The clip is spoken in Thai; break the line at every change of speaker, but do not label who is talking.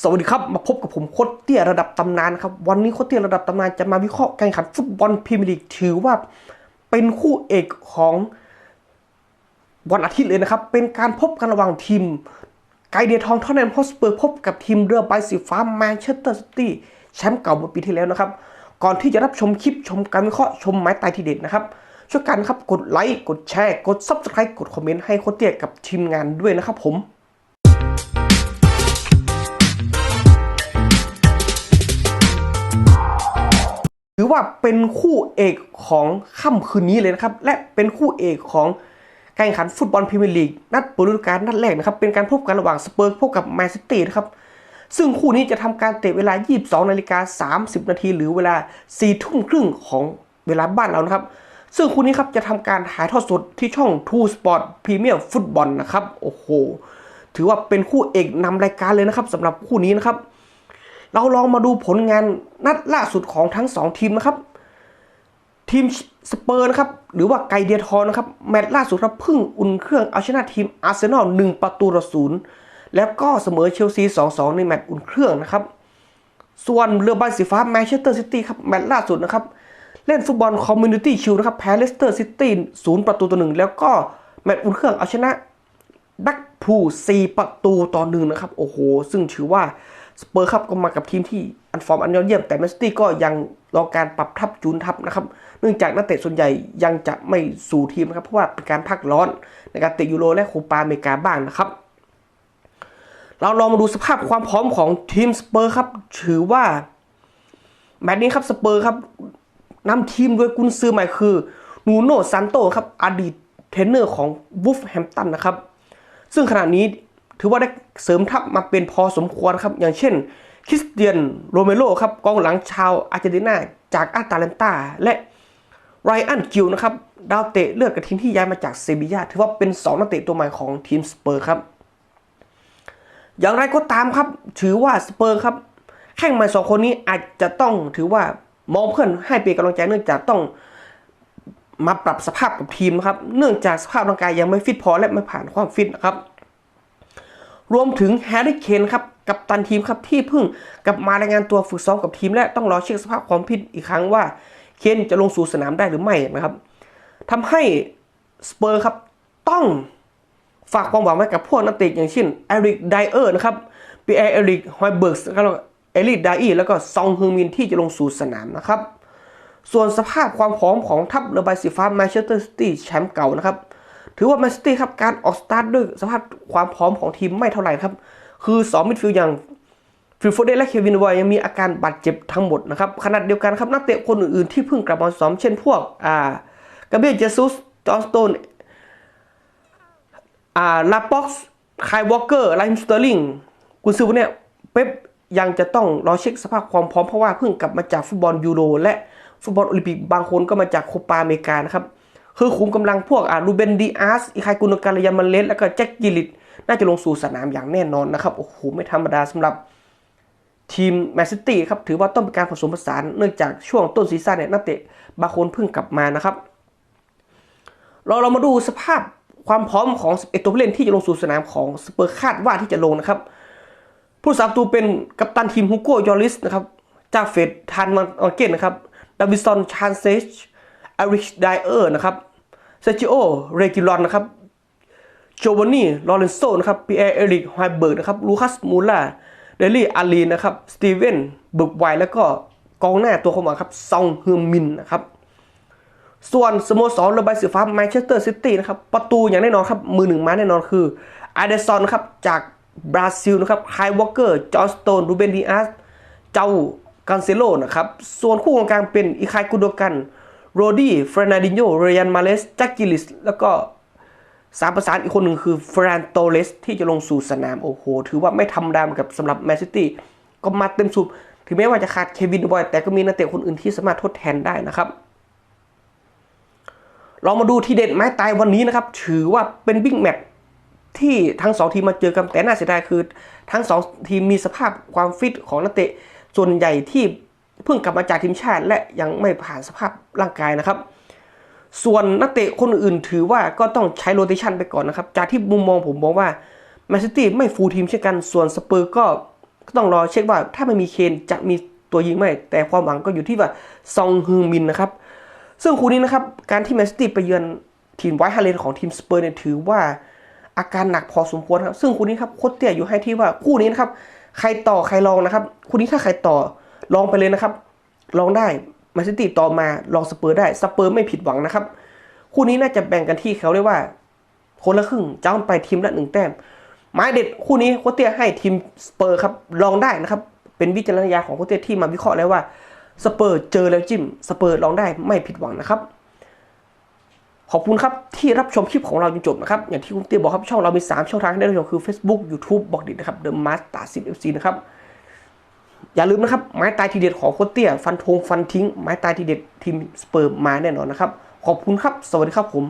สวัสดีครับ มาพบกับผมโคตรเตี้ยระดับตำนานครับ วันนี้โคตรเตี้ยระดับตำนานจะมาวิเคราะห์การแข่งขันฟุตบอลพรีเมียร์ลีกถือว่าเป็นคู่เอกของวันอาทิตย์เลยนะครับ เป็นการพบกันระหว่างทีม ไกเดียทองเท่านั้นฮอสเปอร์พบกับทีมเรือใบสีฟ้าแมนเชสเตอร์ซิตี้แชมป์เก่าเมื่อปีที่แล้วนะครับ ก่อนที่จะรับชมคลิปชมการวิเคราะห์ชมไม้ตายทีเด็ดนะครับช่วยกันครับกดไลค์กดแชร์ กด Subscribe กดคอมเมนต์ให้โคตรเตี้ยกับทีมงานด้วยนะครับผม อว่าเป็นคู่เอกของค่ำคืนนี้เลยนะครับ และเป็นคู่เอกของการแข่งขันฟุตบอลพรีเมียร์ลีกนัดเปิดฤดูกาลนัดแรกนะครับ เป็นการพบกันระหว่างสเปอร์พบกับแมนซิตี้นะครับ ซึ่งคู่นี้จะทำการเตะเวลา 22นาฬิกา30 นาทีหรือเวลา4ทุ่มครึ่งของเวลาบ้านเรานะครับ ซึ่งคู่นี้ครับจะทำการถ่ายทอดสดที่ช่อง True Sport Premium Football นะครับ โอ้โห ถือว่าเป็นคู่เอกนำรายการเลยนะครับสำหรับคู่นี้นะครับ เราลองมาดูผลงานนัดล่าสุดของทั้ง 2 ทีมนะครับ ทีมสเปอร์นะครับ หรือว่าไกเดียทอนนะครับ แมตช์ล่าสุดครับพึ่งอุ่นเครื่องเอาชนะทีมอาร์เซนอล1ประตูต่อศูนย์แล้วก็เสมอเชลซี 2-2 ในแมตช์อุ่นเครื่องนะครับ ส่วนเรือใบสีฟ้าแมนเชสเตอร์ซิตี้ครับแมตช์ล่าสุดนะครับ เล่นฟุตบอลคอมมูนิตี้ชิลนะครับแพ้เลสเตอร์ซิตี้0ประตูต่อหนึ่งแล้วก็แมตช์อุ่นเครื่องเอาชนะดักพู4ประตูต่อหนึ่งนะครับ โอ้โห ซึ่งถือว่า สเปอร์ครับก็มากับทีมที่อันฟอร์มอันยอดเยี่ยมแต่แมนซิตี้ก็ยังรอการปรับทับจูนทับนะครับ เนื่องจากนักเตะส่วนใหญ่ยังจะไม่สู่ทีมนะครับ เพราะว่าเป็นการพักร้อนในการเตะยูโรและโคปาอเมริกาบ้างนะครับ เราลองมาดูสภาพความพร้อมของทีมสเปอร์ครับถือว่าแมตช์นี้ครับสเปอร์ครับนำทีมโดยกุนซือใหม่คือนูโน่ซันโตครับอดีตเทรนเนอร์ของวูฟแฮมตันนะครับ ซึ่งขณะนี้ ถือว่าได้เสริมทัพมาเป็นพอสมควรครับ อย่างเช่น คริสเตียนโรเมโรครับกองหลังชาวอาร์เจนตินาจากอาตาเลนตาและไรอันกิลนะครับดาวเตะเลือดกับทีมที่ย้ายมาจากเซบียาถือว่าเป็น 2 นักเตะตัวใหม่ของทีมสเปอร์ครับ อย่างไรก็ตามครับ ถือว่าสเปอร์ครับ แข่งใหม่สองคนนี้อาจจะต้องถือว่ามองเพื่อนให้เป็นกำลังใจเนื่องจากต้องมาปรับสภาพกับทีมนะครับ เนื่องจากสภาพร่างกายยังไม่ฟิตพอและไม่ผ่านความฟิตนะครับ รวมถึงแฮร์รี่เคนครับกับตันทีมครับที่เพิ่งกลับมารายงานตัวฝึกซ้อมกับทีมและต้องรอเช็คสภาพความฟิตอีกครั้งว่าเคนจะลงสู่สนามได้หรือไม่นะครับทำให้สเปอร์ครับต้องฝากความหวังไว้กับพวกนักเตะอย่างเช่นเอริกไดเออร์นะครับปีแอร์เอริกฮอยเบิร์กแล้วก็เอลิดไดอีแล้วก็ซองฮึงมินที่จะลงสู่สนามนะครับ ส่วนสภาพความพร้อมของทัพเรือใบสีฟ้าแมนเชสเตอร์ซิตี้แชมป์เก่านะครับ ถือว่าแมนซิตี้ครับการออกสตาร์ทด้วยสภาพความพร้อมของทีมไม่เท่าไหร่ครับ คือ2มิดฟิลด์อย่างฟิลโฟเดและเควินวอยยังมีอาการบาดเจ็บทั้งหมดนะครับขนาดเดียวกันครับนักเตะคนอื่นๆที่เพิ่งกลับมาซ้อมเช่นพวกอ่ากาเบรียลเจซุสจอห์นสโตนอ่าลาป็อกซ์ไคลวอลเกอร์ไลม์สเตอร์ลิงกุนซือพวกเนี้ยเป๊ปยังจะต้องรอเช็คสภาพความพร้อมเพราะว่าเพิ่งกลับมาจากฟุตบอลยูโรและฟุตบอลโอลิมปิกบางคนก็มาจากโคปาอเมริกานะครับ คือคุมกำลังพวกอารูเบนดีอาร์สอีคายกุนการยามันเลสแล้วก็แจ็คกิลิตน่าจะลงสู่สนามอย่างแน่นอนนะครับโอ้โหไม่ธรรมดาสำหรับทีมแมนซิตี้ครับถือว่าต้องเป็นการผสมผสานเนื่องจากช่วงต้นซีซั่นเนี่ยนักเตะบางคนเพิ่งกลับมานะครับ เราเรามาดูสภาพความพร้อมของ 11 ตัวผู้เล่นที่จะลงสู่สนามของสเปอร์คาดว่าที่จะลงนะครับ ผู้สาประตูเป็นกัปตันทีมฮูโกยอริสนะครับจาเฟตทานมันออเกนนะครับดาวิสันชานเซช อาริชไดเออร์นะครับเซจิโอ เรกิลอนนะครับโจวานนี่ลอเรนโซนะครับปีแอร์เอริกไฮเบิร์กนะครับลูคัสมูล่าเดลี่อารีนะครับสตีเวนเบิร์กไวแล้วก็กองหน้าตัวขวาครับซองเฮึมมินนะครับส่วนสโมสรระบายสีฟ้าแมนเชสเตอร์ซิตี้นะครับประตูอย่างแน่นอนครับมือหนึ่งมาแน่นอนคืออเดซอนครับจากบราซิลนะครับไฮวอลเกอร์จอห์สโตนรูเบนดิอาสเจ้ากันเซโลนะครับส่วนคู่กลางเป็นอิคายกุโดกัน โรดี้เฟรนาดินโยเรยันมาเลสจักกิลิส แล้วก็สามประสานอีกคนหนึ่งคือเฟรานโตเลสที่จะลงสู่สนาม โอ้โห ถือว่าไม่ธรรมดาเหมือนกับสำหรับแมนซิตี้ก็มาเต็มสูบถึงแม้ว่าจะขาดเควินบอย แต่ก็มีนักเตะคนอื่นที่สามารถทดแทนได้นะครับเรามาดูทีเด็ดไม้ตายวันนี้นะครับ ถือว่าเป็นบิ๊กแมตช์ที่ทั้งสองทีมมาเจอกันแต่น่าเสียดายคือ ทั้งสองทีมมีสภาพความฟิตของนักเตะส่วนใหญ่ที่ เพิ่งกลับมาจากทีมชาติ และยังไม่ผ่านสภาพร่างกายนะครับ ส่วนนักเตะคนอื่นถือว่าก็ต้องใช้โรเตชันไปก่อนนะครับ จากที่มุมมองผมมองว่าแมนซิตี้ไม่ฟูลทีมเช่นกัน ส่วนสเปอร์ก็ต้องรอเช็คว่าถ้าไม่มีเคนจะมีตัวยิงไหมแต่ความหวังก็อยู่ที่ว่าซองฮึงมินนะครับ ซึ่งคู่นี้นะครับการที่แมนซิตี้ไปเยือนทีมไวท์ฮาเลนของทีมสเปอร์เนี่ยถือว่าอาการหนักพอสมควรครับ ซึ่งคู่นี้ครับโคตรเตี้ยอยู่ให้ที่ว่าคู่นี้นะครับใครต่อใครลองนะครับ คู่นี้ถ้าใครต่อ ลองไปเลยนะครับ ลองได้มนซิตี้ต่อมาลองสเปอร์ได้สเปอร์ไม่ผิดหวังนะครับ คู่นี้น่าจะแบ่งกันที่เขาเรียกว่า คนละครึ่งจ้าไปทีมละหนึ่งแต้มหมายเด็ดคู่นี้โคชเตี้ยให้ทีมสเปอร์ครับลองได้นะครับ เป็นวิจารณญาณของโคชเตี้ยที่มาวิเคราะห์แล้วว่าสเปอร์เจอแล้วจิ้มสเปอร์ลองได้ไม่ผิดหวังนะครับ ขอบคุณครับที่รับชมคลิปของเราจนจบนะครับ อย่างที่คุณเตี้ยบอกครับช่องเรามี 3 ช่องทางให้ได้รับชมคือ Facebook YouTube บอกดินะครับ The Master 10 FC นะครับ อย่าลืมนะครับ ไม้ตายทีเด็ดของโคตเตี้ย ฟันธงฟันทิ้ง ไม้ตายทีเด็ดทีมสเปอร์มาแน่นอนนะครับ ขอบคุณครับ สวัสดีครับผม